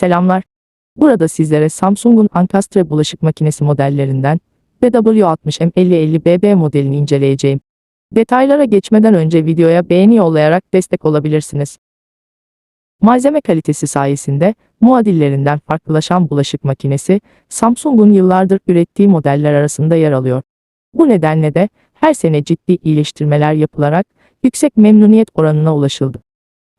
Selamlar. Burada sizlere Samsung'un Ankastre bulaşık makinesi modellerinden BW60M5050BB modelini inceleyeceğim. Detaylara geçmeden önce videoya beğeni yollayarak destek olabilirsiniz. Malzeme kalitesi sayesinde muadillerinden farklılaşan bulaşık makinesi Samsung'un yıllardır ürettiği modeller arasında yer alıyor. Bu nedenle de her sene ciddi iyileştirmeler yapılarak yüksek memnuniyet oranına ulaşıldı.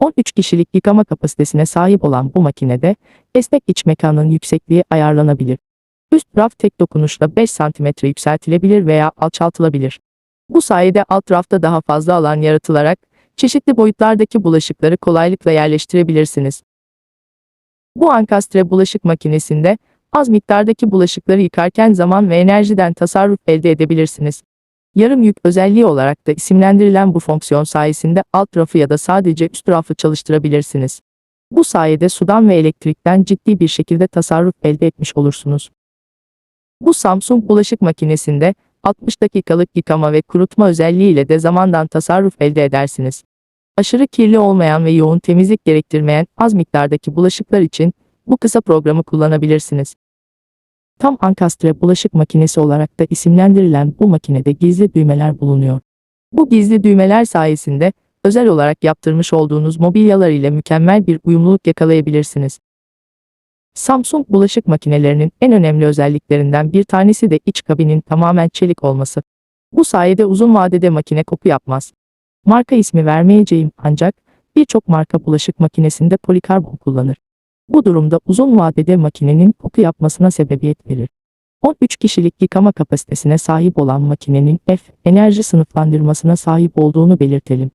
13 kişilik yıkama kapasitesine sahip olan bu makinede esnek iç mekanın yüksekliği ayarlanabilir. Üst raf tek dokunuşla 5 cm yükseltilebilir veya alçaltılabilir. Bu sayede alt rafta daha fazla alan yaratılarak çeşitli boyutlardaki bulaşıkları kolaylıkla yerleştirebilirsiniz. Bu ankastre bulaşık makinesinde az miktardaki bulaşıkları yıkarken zaman ve enerjiden tasarruf elde edebilirsiniz. Yarım yük özelliği olarak da isimlendirilen bu fonksiyon sayesinde alt rafı ya da sadece üst rafı çalıştırabilirsiniz. Bu sayede sudan ve elektrikten ciddi bir şekilde tasarruf elde etmiş olursunuz. Bu Samsung bulaşık makinesinde 60 dakikalık yıkama ve kurutma özelliğiyle de zamandan tasarruf elde edersiniz. Aşırı kirli olmayan ve yoğun temizlik gerektirmeyen az miktardaki bulaşıklar için bu kısa programı kullanabilirsiniz. Tam ankastre bulaşık makinesi olarak da isimlendirilen bu makinede gizli düğmeler bulunuyor. Bu gizli düğmeler sayesinde özel olarak yaptırmış olduğunuz mobilyalar ile mükemmel bir uyumluluk yakalayabilirsiniz. Samsung bulaşık makinelerinin en önemli özelliklerinden bir tanesi de iç kabinin tamamen çelik olması. Bu sayede uzun vadede makine koku yapmaz. Marka ismi vermeyeceğim ancak birçok marka bulaşık makinesinde polikarbon kullanır. Bu durumda uzun vadede makinenin koku yapmasına sebebiyet verir. 13 kişilik yıkama kapasitesine sahip olan makinenin F enerji sınıflandırmasına sahip olduğunu belirtelim.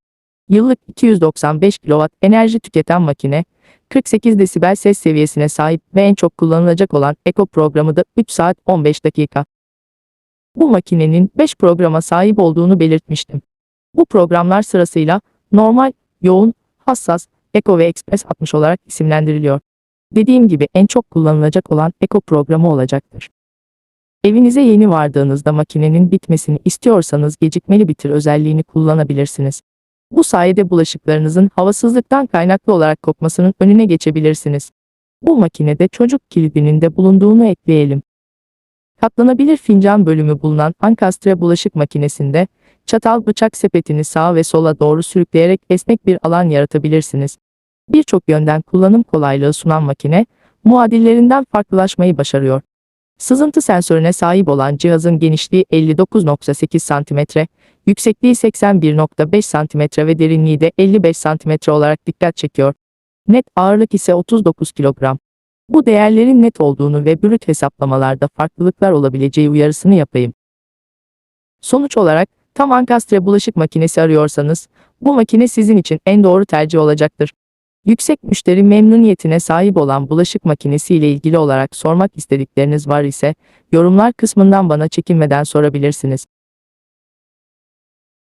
Yıllık 295 kW enerji tüketen makine, 48 desibel ses seviyesine sahip ve en çok kullanılacak olan Eco programı da 3 saat 15 dakika. Bu makinenin 5 programa sahip olduğunu belirtmiştim. Bu programlar sırasıyla normal, yoğun, hassas, Eco ve Express 60 olarak isimlendiriliyor. Dediğim gibi en çok kullanılacak olan Eco programı olacaktır. Evinize yeni vardığınızda makinenin bitmesini istiyorsanız gecikmeli bitir özelliğini kullanabilirsiniz. Bu sayede bulaşıklarınızın havasızlıktan kaynaklı olarak kokmasının önüne geçebilirsiniz. Bu makinede çocuk kilidinin de bulunduğunu ekleyelim. Katlanabilir fincan bölümü bulunan Ankastre bulaşık makinesinde çatal bıçak sepetini sağa ve sola doğru sürükleyerek esnek bir alan yaratabilirsiniz. Birçok yönden kullanım kolaylığı sunan makine, muadillerinden farklılaşmayı başarıyor. Sızıntı sensörüne sahip olan cihazın genişliği 59.8 cm, yüksekliği 81.5 cm ve derinliği de 55 cm olarak dikkat çekiyor. Net ağırlık ise 39 kilogram. Bu değerlerin net olduğunu ve brüt hesaplamalarda farklılıklar olabileceği uyarısını yapayım. Sonuç olarak, tam ankastre bulaşık makinesi arıyorsanız, bu makine sizin için en doğru tercih olacaktır. Yüksek müşteri memnuniyetine sahip olan bulaşık makinesi ile ilgili olarak sormak istedikleriniz var ise, yorumlar kısmından bana çekinmeden sorabilirsiniz.